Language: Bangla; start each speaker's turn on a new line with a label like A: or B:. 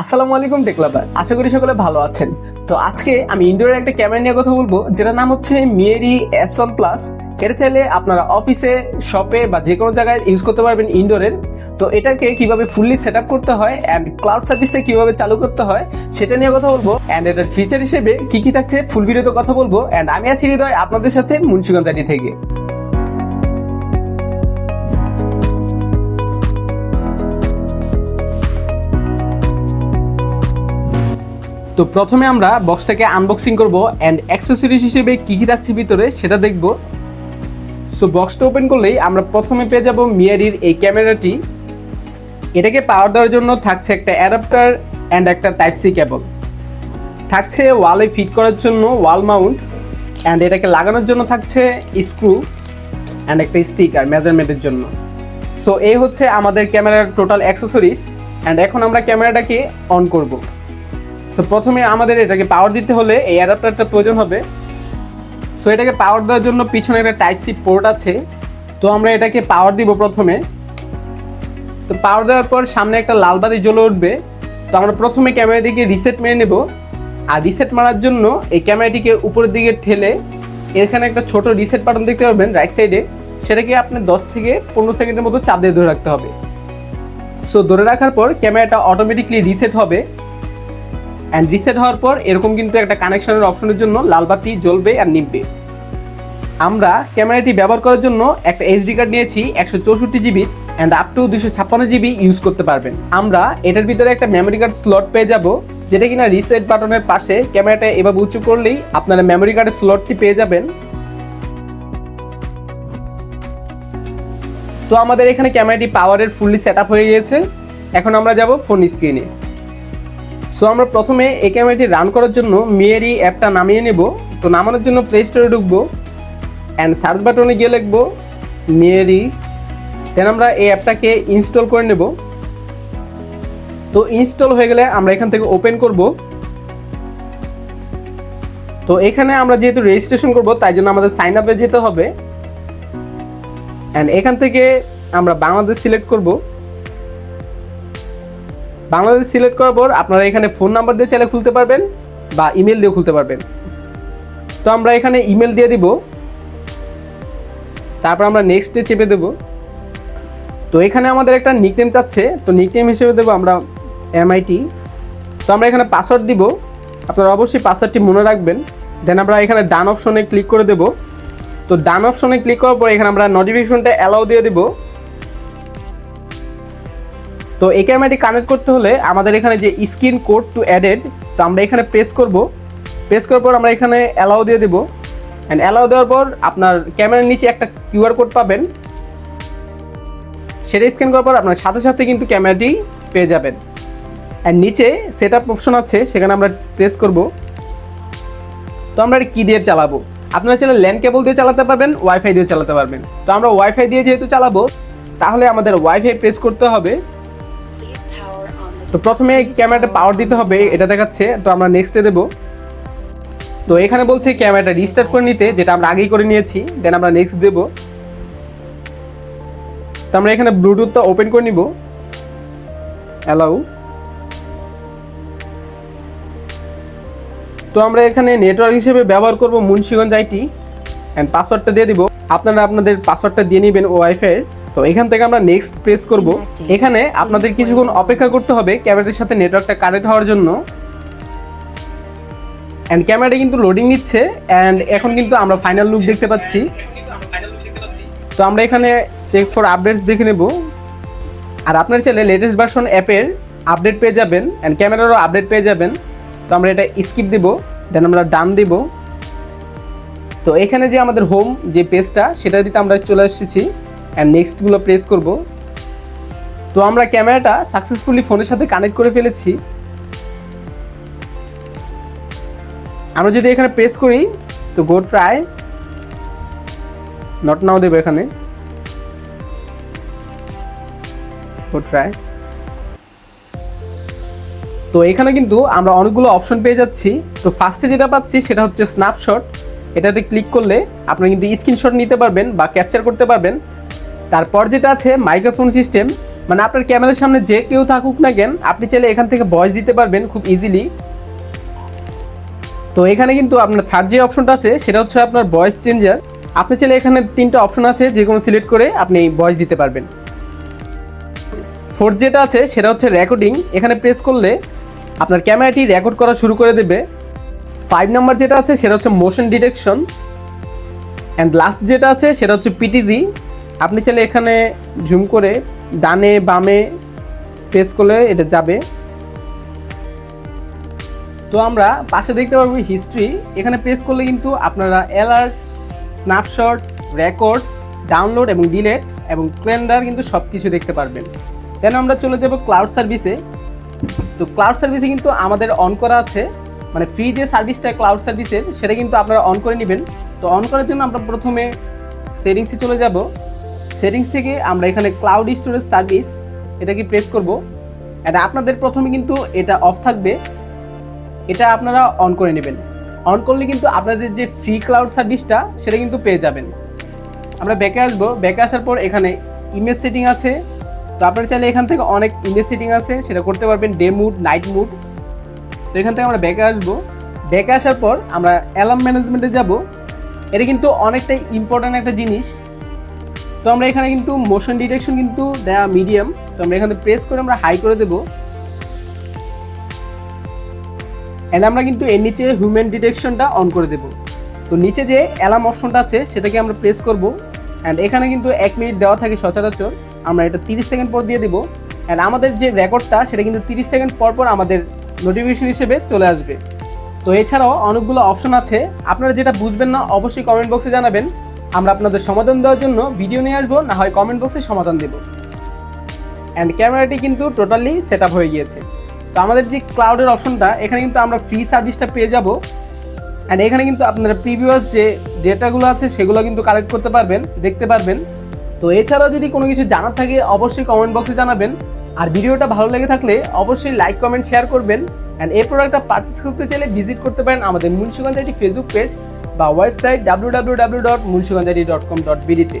A: আসসালামু আলাইকুম টেকলাবার আশা করি সকলে ভালো আছেন। তো আজকে আমি ইনডোরের একটা ক্যামেরা নিয়ে কথা বলব, যেটার নাম হচ্ছে মিয়েরি এস ওয়ান প্লাস এটা চাইলে আপনারা অফিসে, শপে বা যে কোনো জায়গায় ইউজ করতে পারবেন ইনডোরের। তো এটাকে কীভাবে ফুললি সেট করতে হয় অ্যান্ড ক্লাউড সার্ভিসটা কীভাবে চালু করতে হয়, সেটা নিয়ে কথা বলব। অ্যান্ড এটার ফিচার হিসেবে কি কি থাকছে ফুল ভিডিওতে কথা বলব। অ্যান্ড আমি আছি হৃদয় আপনাদের সাথে মুন্সিগঞ্জাটি থেকে। তো প্রথমে আমরা বক্সটাকে আনবক্সিং করব অ্যান্ড অ্যাক্সেসরিজ হিসেবে কী কী থাকছে ভিতরে সেটা দেখব। সো বক্সটা ওপেন করলেই আমরা প্রথমে পেয়ে যাব মিয়ারির এই ক্যামেরাটি। এটাকে পাওয়ার দেওয়ার জন্য থাকছে একটা অ্যাডাপ্টার অ্যান্ড একটা টাইপ সি কেবল থাকছে ওয়ালে ফিট করার জন্য ওয়াল মাউন্ট অ্যান্ড এটাকে লাগানোর জন্য থাকছে স্ক্রু অ্যান্ড একটা স্টিকার মেজারমেন্টের জন্য। সো এই হচ্ছে আমাদের ক্যামেরার টোটাল অ্যাক্সেসরিজ অ্যান্ড এখন আমরা ক্যামেরাটাকে অন করব। সো প্রথমে আমাদের এটাকে পাওয়ার দিতে হলে এই অ্যাডাপ্টারটা প্রয়োজন হবে। সো এটাকে পাওয়ার দেওয়ার জন্য পিছনে একটা টাইপ সি পোর্ট আছে। তো আমরা এটাকে পাওয়ার দিব প্রথমে। তো পাওয়ার দেওয়ার পর সামনে একটা লাল বাতি জ্বলে উঠবে। তো আমরা প্রথমে ক্যামেরাটিকে রিসেট মেরে নেব। আর রিসেট মারার জন্য এই ক্যামেরাটিকে উপরের দিকে ঠেলে এখানে একটা ছোট রিসেট বাটন দেখতে পাবেন রাইট সাইডে সেটাকে আপনি দশ থেকে পনেরো সেকেন্ডের মতো চাপ দিয়ে ধরে রাখতে হবে। সো ধরে রাখার পর ক্যামেরাটা অটোমেটিকলি রিসেট হবে। অ্যান্ড রিসেট হওয়ার পর এরকম কিন্তু একটা কানেকশনের অপশনের জন্য লাল বাতি জ্বলবে আর নিববে আমরা ক্যামেরাটি ব্যবহার করার জন্য একটা এইচডি কার্ড নিয়েছি, একশো চৌষট্টি জিবি অ্যান্ড আপ টু দুশো ছাপ্পান্ন জিবি ইউজ করতে পারবেন। আমরা এটার ভিতরে একটা মেমোরি কার্ড স্লট পেয়ে যাব, যেটা কিনা রিসেট বাটনের পাশে ক্যামেরাটা এভাবে উঁচু করলেই আপনারা মেমোরি কার্ডের স্লটটি পেয়ে যাবেন। তো আমাদের এখানে ক্যামেরাটি পাওয়ারের ফুললি সেট হয়ে গিয়েছে। এখন আমরা যাব ফোন স্ক্রিনে সো আমরা প্রথমে এই ক্যামেরাটি রান করার জন্য মিয়েরি অ্যাপটা নামিয়ে নেব। তো নামানোর জন্য প্লে স্টোরে ঢুকবো অ্যান্ড সার্চ বাটনে গিয়ে লিখব মিয়েরি দেন আমরা এই অ্যাপটাকে ইনস্টল করে নেব। তো ইনস্টল হয়ে গেলে আমরা এখান থেকে ওপেন করব। তো এখানে আমরা যেহেতু রেজিস্ট্রেশন করব, তাই জন্য আমাদের সাইন আপে যেতে হবে। অ্যান্ড এখান থেকে আমরা বাংলাদেশ সিলেক্ট করব। বাংলাদেশ সিলেক্ট করার পর আপনারা এখানে ফোন নাম্বার দিয়ে চাইলে খুলতে পারবেন বা ইমেল দিয়ে খুলতে পারবেন। তো আমরা এখানে ইমেল দিয়ে দিব। তারপর আমরা নেক্সটে চেপে দেব। তো এখানে আমাদের একটা নিকনেম চাচ্ছে। তো নিকনেম হিসেবে দেবো আমরা এমআইটি তো আমরা এখানে পাসওয়ার্ড দিব। আপনারা অবশ্যই পাসওয়ার্ডটি মনে রাখবেন। দেন আমরা এখানে ডান অপশনে ক্লিক করে দেব। তো ডান অপশনে ক্লিক করার পর এখানে আমরা নোটিফিকেশনটা অ্যালাউ দিয়ে দেবো। তো এই ক্যামেরাটি কানেক্ট করতে হলে আমাদের এখানে যে স্ক্রিন কোড টু অ্যাডেড তো আমরা এখানে প্রেস করব। প্রেস করার পর আমরা এখানে অ্যালাউ দিয়ে দেবো। অ্যান্ড অ্যালাউ দেওয়ার পর আপনার ক্যামেরার নিচে একটা কিউআর কোড পাবেন। সেটা স্ক্যান করার পর আপনার সাথে সাথে কিন্তু ক্যামেরাটি পেয়ে যাবেন। অ্যান্ড নিচে সেট আপ অপশন আছে, সেখানে আমরা প্রেস করব। তো আমরা কী দিয়ে চালাবো? আপনারা চাইলে ল্যান্ড কেবল দিয়ে চালাতে পারবেন ওয়াইফাই দিয়ে চালাতে পারবেন। তো আমরা ওয়াইফাই দিয়ে যেহেতু চালাবো, তাহলে আমাদের ওয়াইফাই প্রেস করতে হবে। তো প্রথমে ক্যামেরাটা পাওয়ার দিতে হবে, এটা দেখাচ্ছে, তো আমরা নেক্সটে দেব। তো এখানে বলছে ক্যামেরাটা রিস্টার্ট করে নিতে, যেটা আমরা আগেই করে নিয়েছি দেন আমরা নেক্সট দেব। তো আমরা এখানে ব্লুটুথটা ওপেন করে নিব। অ্যালাউ তো আমরা এখানে নেটওয়ার্ক হিসেবে ব্যবহার করব মুন্সিগঞ্জ আইটি অ্যান্ড পাসওয়ার্ডটা দিয়ে দিব। আপনারা আপনাদের পাসওয়ার্ডটা দিয়ে নেবেন ওয়াইফাই তো এখান থেকে আমরা নেক্সট প্রেস করব। এখানে আপনাদের কিছুক্ষণ অপেক্ষা করতে হবে ক্যামেরাটির সাথে নেটওয়ার্কটা কানেক্ট হওয়ার জন্য। অ্যান্ড ক্যামেরাটা কিন্তু লোডিং নিচ্ছে অ্যান্ড এখন কিন্তু আমরা ফাইনাল লুক দেখতে পাচ্ছি। তো আমরা এখানে চেক ফর আপডেটস দেখে নেব। আর আপনার চাইলে লেটেস্ট ভার্সন অ্যাপের আপডেট পেয়ে যাবেন অ্যান্ড ক্যামেরারও আপডেট পেয়ে যাবেন। তো আমরা এটা স্কিপ দিব দেন আমরা ডান দিব। তো এখানে যে আমাদের হোম যে পেজটা সেটা দিতে আমরা চলে এসেছি। অ্যান্ড নেক্সটগুলো প্রেস করব। তো আমরা ক্যামেরাটা সাকসেসফুলি ফোনের সাথে কানেক্ট করে ফেলেছি। আমরা যদি এখানে প্রেস করি, তো গো ট্রাই নট নাও দেবো এখানে। গো ট্রাই তো এখানে কিন্তু আমরা অনেকগুলো অপশন পেয়ে যাচ্ছি। তো ফার্স্টে যেটা পাচ্ছি, সেটা হচ্ছে স্ন্যাপশট এটাতে ক্লিক করলে আপনি কিন্তু স্ক্রিনশট নিতে পারবেন বা ক্যাপচার করতে পারবেন। তারপর যেটা আছে মাইক্রোফোন সিস্টেম মানে আপনার ক্যামেরার সামনে যে কেউ থাকুক না কেন, আপনি চাইলে এখান থেকে ভয়েস দিতে পারবেন খুব ইজিলি তো এখানে কিন্তু আপনার থার্ড যে অপশনটা আছে, সেটা হচ্ছে আপনার ভয়েস চেঞ্জার আপনি চাইলে এখানে তিনটা অপশন আছে, যে কোনো সিলেক্ট করে আপনি ভয়েস দিতে পারবেন। ফোর্থ যেটা আছে, সেটা হচ্ছে রেকর্ডিং এখানে প্রেস করলে আপনার ক্যামেরাটি রেকর্ড করা শুরু করে দেবে। ফাইভ নাম্বার যেটা আছে, সেটা হচ্ছে মোশন ডিটেকশন অ্যান্ড লাস্ট যেটা আছে, সেটা হচ্ছে পিটিজি আপনি চাইলে এখানে জুম করে ডানে, বামে প্রেস করলে এটা যাবে। তো আমরা পাশে দেখতে পারব হিস্ট্রি এখানে প্রেস করলে কিন্তু আপনারা অ্যালার্ট স্ন্যাপশট রেকর্ড ডাউনলোড এবং ডিলেট এবং ক্যালেন্ডার কিন্তু সব কিছু দেখতে পারবেন। দেন আমরা চলে যাব ক্লাউড সার্ভিসে তো ক্লাউড সার্ভিসে কিন্তু আমাদের অন করা আছে। মানে ফ্রি যে সার্ভিসটা ক্লাউড সার্ভিসের সেটা কিন্তু আপনারা অন করে নেবেন। তো অন করার জন্য আমরা প্রথমে সেটিংসে চলে যাব। সেটিংস থেকে আমরা এখানে ক্লাউড স্টোরেজ সার্ভিস এটাকে প্রেস করব। এটা আপনাদের প্রথমে কিন্তু এটা অফ থাকবে। এটা আপনারা অন করে নেবেন। অন করলে কিন্তু আপনাদের যে ফ্রি ক্লাউড সার্ভিসটা সেটা কিন্তু পেয়ে যাবেন। আমরা ব্যাকে আসব। ব্যাকে আসার পর এখানে ইমেজ সেটিং আছে। তো আপনারা চাইলে এখান থেকে অনেক ইমেজ সেটিং আছে, সেটা করতে পারবেন। ডে মুড নাইট মুড তো এখান থেকে আমরা ব্যাকে আসব। ব্যাকে আসার পর আমরা অ্যালার্ম ম্যানেজমেন্টে যাব। এটা কিন্তু অনেকটাই ইম্পর্ট্যান্ট একটা জিনিস। তো আমরা এখানে কিন্তু মোশন ডিটেকশন কিন্তু দেয়া মিডিয়াম তো আমরা এখানে প্রেস করে আমরা হাই করে দেবো। অ্যান্ড আমরা কিন্তু এর নিচে হিউম্যান ডিটেকশনটা অন করে দেবো। তো নিচে যে অ্যালার্ম অপশনটা আছে, সেটাকে আমরা প্রেস করব। অ্যান্ড এখানে কিন্তু এক মিনিট দেওয়া থাকে সচরাচর। আমরা এটা তিরিশ সেকেন্ড পর দিয়ে দেবো। অ্যান্ড আমাদের যে রেকর্ডটা সেটা কিন্তু তিরিশ সেকেন্ড পর পর আমাদের নোটিফিকেশন হিসেবে চলে আসবে। তো এছাড়াও অনেকগুলো অপশন আছে। আপনারা যেটা বুঝবেন না, অবশ্যই কমেন্ট বক্সে জানাবেন। আমরা আপনাদের সমাধান দেওয়ার জন্য ভিডিও নিয়ে আসব, না হয় কমেন্ট বক্সে সমাধান দেবো। অ্যান্ড ক্যামেরাটি কিন্তু টোটালি সেট হয়ে গিয়েছে। তো আমাদের যে ক্লাউডের অপশনটা এখানে কিন্তু আমরা ফ্রি সার্ভিসটা পেয়ে যাব। অ্যান্ড এখানে কিন্তু আপনারা প্রিভিয়াস যে ডেটাগুলো আছে, সেগুলো কিন্তু কালেক্ট করতে পারবেন, দেখতে পারবেন। তো এছাড়াও যদি কোনো কিছু জানার থাকে, অবশ্যই কমেন্ট বক্সে জানাবেন। আর ভিডিওটা ভালো লেগে থাকলে অবশ্যই লাইক কমেন্ট শেয়ার করবেন। অ্যান্ড এই প্রোডাক্টটা পারচেস করতে চাইলে ভিজিট করতে পারেন আমাদের মুন্সিগঞ্জ ফেসবুক পেজ বা website W W W dot মুন্সিগঞ্জারি dot com dot বিডিতে